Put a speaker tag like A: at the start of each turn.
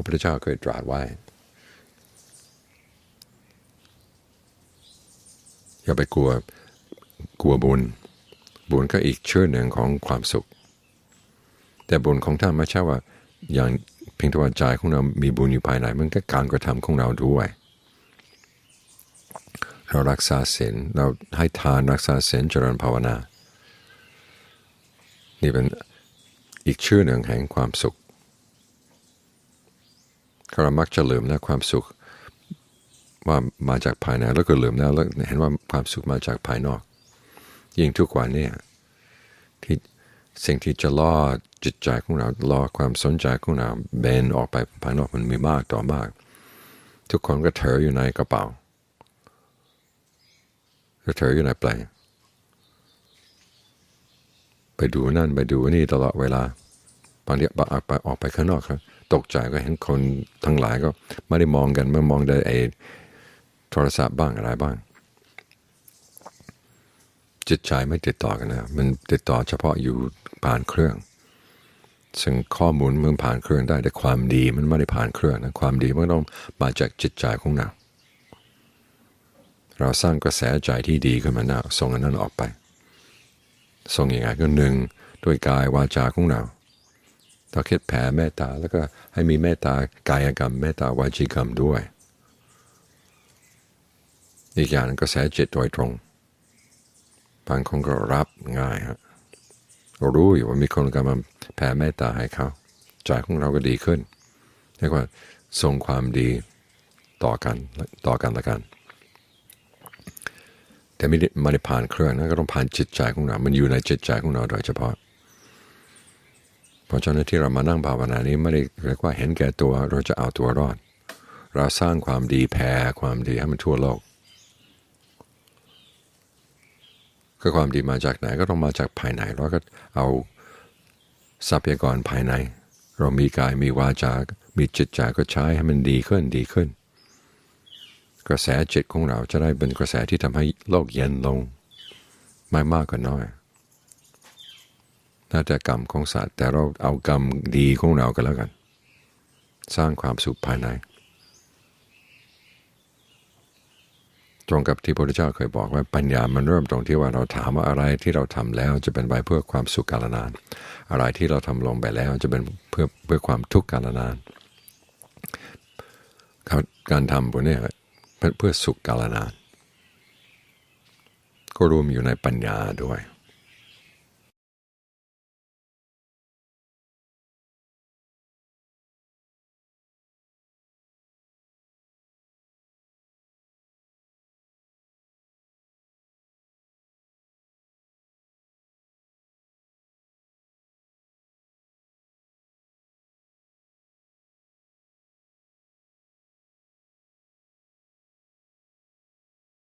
A: ระพุทธเจ้าเคยตรัสไว้ อย่าไปกลัวกลัวบุญ บุญก็อีกชื่อหนึ่งของความสุข แต่บุญของท่านไม่ใช่ว่าอย่างเพียงแต่ว่าใจของเรามีบุญอยู่ภายในมันก็การกระทำของเราด้วย เรารักษาศีลเราให้ทานรักษาศีลเจริญภาวนา นี่เป็นอีกชื่อหนึ่งแห่งความสุข เรามักจะลืมนะความสุขว่ามาจากภายในแล้วก็ลืมแล้วแล้วเห็นว่าความสุขมาจากภายนอก ยิ่งทุกวันนี่ยที่สิ่งที่จะล่อจิตใจของเราล่อความสนใจของเราเบนออกไปภายนอกมันมีมากต่อมาก ทุกคนก็เถออยู่ในกระเป๋าก็เถออยู่ในแปลไปดูนั่นไปดูนี่ตลอดเวลาบางทีออกไปออกไปข้างนอกครับ ตกใจก็เห็นคนทั้งหลายก็ไม่ได้มองกันไม่มองได้ไอโทรศัพท์บ้างอะไรบ้าง จิตใจไม่ติดต่อกันนะมันติดต่อเฉพาะอยู่ผ่านเครื่อง ซึ่งข้อมูลมันผ่านเครื่องได้แต่ความดีมันไม่ได้ผ่านเครื่องนะความดีมันต้องมาจากจิตใจของเราเราสร้างกระแสใจที่ดีขึ้นมานะส่งอันนั้นออกไปส่งยังไงก็หนึ่งด้วยกายวาจาของเรา เราคิดแผ่เมตตาแล้วก็ให้มีเมตตากายกรรมเมตตาวาจีกรรมด้วย อีกอย่างกระแสจิตโดยตรงบางคนก็รับง่ายฮะรู้อยู่ว่ามีคนกำลังแผ่เมตตาให้เขาใจของเราก็ดีขึ้นเรียกว่าส่งความดีต่อกันต่อกันละกัน แต่ไม่ได้ไม่ได้ผ่านเครื่องนะก็ต้องผ่านจิตใจของเรา มันอยู่ในจิตใจของเราโดยเฉพาะ เพราะฉะนั้นที่เรามานั่งภาวนานี้ไม่ได้เรียกว่าเห็นแก่ตัวเราจะเอาตัวรอด เราสร้างความดีแผ่ความดีให้มันทั่วโลกก็ความดีมาจากไหนก็ต้องมาจากภายในเราก็เอาทรัพยากรภายใน เรามีกายมีวาจา มีจิตใจก็ใช้ให้มันดีขึ้นดีขึ้น กระแสจิตของเราจะได้เป็นกระแสที่ทำให้โลกเย็นลง ไม่มากก็น้อย น่าจะกรรมของสัตว์ แต่เราเอากรรมดีของเรากันแล้วกัน สร้างความสุขภายใน ตรงกับที่พระพุทธเจ้าเคยบอกว่าปัญญามันเริ่มตรงที่ว่าเราถามว่าอะไรที่เราทำแล้วจะเป็นไปเพื่อความสุขกาลนาน อะไรที่เราทำลงไปแล้วจะเป็นเพื่อเพื่อความทุกข์กาลนาน การทำพวกนี้เพื่อสุขกาลนาน ก็รวมอยู่ในปัญญาด้วย